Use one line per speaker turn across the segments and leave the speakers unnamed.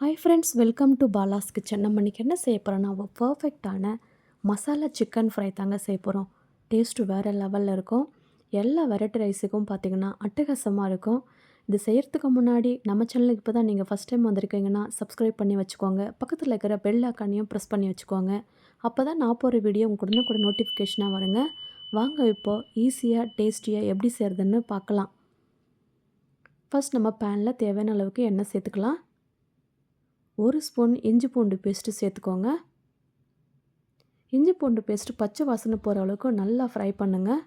Hi friends welcome to Bala's kitchen நம்ம இன்றைக்கி என்ன செய்ய போகிறோன்னா ஒரு பர்ஃபெக்டான மசாலா சிக்கன் ஃப்ரை தாங்க செய்ய போகிறோம் டேஸ்ட்டு வேறு லெவலில் இருக்கும். எல்லா வெரைட்டி ரைஸுக்கும் பார்த்திங்கன்னா அட்டகாசமாக இருக்கும். இது செய்கிறதுக்கு முன்னாடி நம்ம சேனலுக்கு இப்போ தான் நீங்கள் ஃபஸ்ட் டைம் வந்திருக்கீங்கன்னா சப்ஸ்கிரைப் பண்ணி வச்சுக்கோங்க. பக்கத்தில் இருக்கிற பெல் அக்கானையும் ப்ரெஸ் பண்ணி வச்சுக்கோங்க. அப்போ தான் நான் போகிற வீடியோ உங்களுக்கு உடனே கூட நோட்டிஃபிகேஷனாக வருங்க. வாங்க இப்போது ஈஸியாக டேஸ்டியாக எப்படி செய்கிறதுன்னு பார்க்கலாம். ஃபர்ஸ்ட் நம்ம பேனில் தேவையான அளவுக்கு எண்ணெய் சேர்த்துக்கலாம். ஒரு ஸ்பூன் இஞ்சி பூண்டு பேஸ்ட்டு சேர்த்துக்கோங்க. இஞ்சி பூண்டு பேஸ்ட்டு பச்சை வாசனை போகிற அளவுக்கு நல்லா ஃப்ரை பண்ணுங்கள்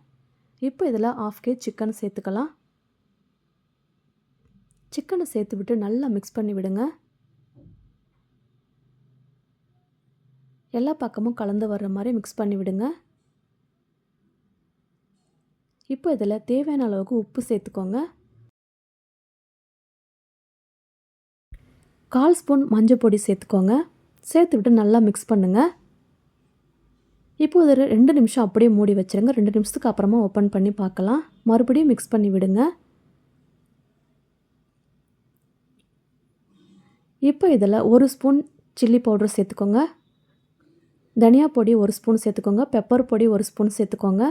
இப்போ இதில் ஆஃப் கே சிக்கன் சேர்த்துக்கலாம். சிக்கனை சேர்த்து விட்டு நல்லா மிக்ஸ் பண்ணி விடுங்க. எல்லா பக்கமும் கலந்து வர்ற மாதிரி மிக்ஸ் பண்ணி விடுங்க. இப்போ இதில் தேவையான அளவுக்கு உப்பு சேர்த்துக்கோங்க. கால் ஸ்பூன் மஞ்சள் பொடி சேர்த்துக்கோங்க. சேர்த்து விட்டு நல்லா மிக்ஸ் பண்ணுங்கள் இப்போ ஒரு ரெண்டு நிமிஷம் அப்படியே மூடி வச்சுருங்க. ரெண்டு நிமிஷத்துக்கு அப்புறமா ஓப்பன் பண்ணி பார்க்கலாம். மறுபடியும் மிக்ஸ் பண்ணி விடுங்க. இப்போ இதில் ஒரு ஸ்பூன் சில்லி பவுடர் சேர்த்துக்கோங்க. தனியா பொடி ஒரு ஸ்பூன் சேர்த்துக்கோங்க. பெப்பர் பொடி ஒரு ஸ்பூன் சேர்த்துக்கோங்க.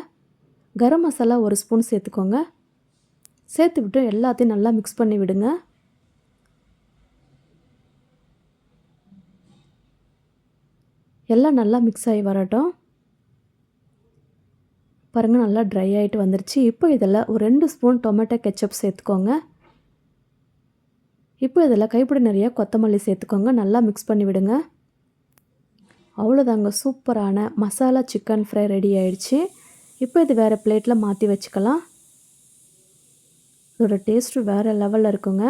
கரம் மசாலா ஒரு ஸ்பூன் சேர்த்துக்கோங்க. சேர்த்து விட்டு எல்லாத்தையும் நல்லா மிக்ஸ் பண்ணி விடுங்க. எல்லாம் நல்லா மிக்ஸ் ஆகி வரட்டும். பாருங்கள் நல்லா ட்ரை ஆகிட்டு வந்துருச்சு. இப்போ இதில் ஒரு ரெண்டு ஸ்பூன் டொமேட்டோ கெச்சப் சேர்த்துக்கோங்க. இப்போ இதில் கைப்பிடி நிறைய கொத்தமல்லி சேர்த்துக்கோங்க. நல்லா மிக்ஸ் பண்ணி விடுங்க. அவ்வளோதாங்க சூப்பரான மசாலா சிக்கன் ஃப்ரை ரெடி ஆயிடுச்சு. இப்போ இது வேறு பிளேட்டில் மாற்றி வச்சுக்கலாம். இதோட டேஸ்ட்டு வேறு லெவலில் இருக்குங்க.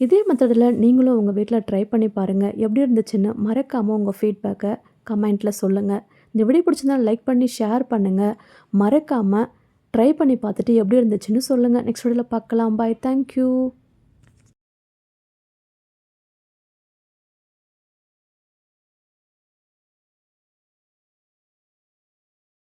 இதே மெத்தடில் நீங்களும் உங்கள் வீட்டில் ட்ரை பண்ணி பாருங்கள் எப்படி இருந்துச்சுன்னு மறக்காமல் உங்கள் ஃபீட்பேக்கை கமெண்ட்டில் சொல்லுங்கள் இந்த வீடியோ பிடிச்சிருந்தா லைக் பண்ணி ஷேர் பண்ணுங்கள் மறக்காமல் ட்ரை பண்ணி பார்த்துட்டு எப்படி இருந்துச்சுன்னு சொல்லுங்கள் நெக்ஸ்ட் வீடியோவில் பார்க்கலாம். Bye thank you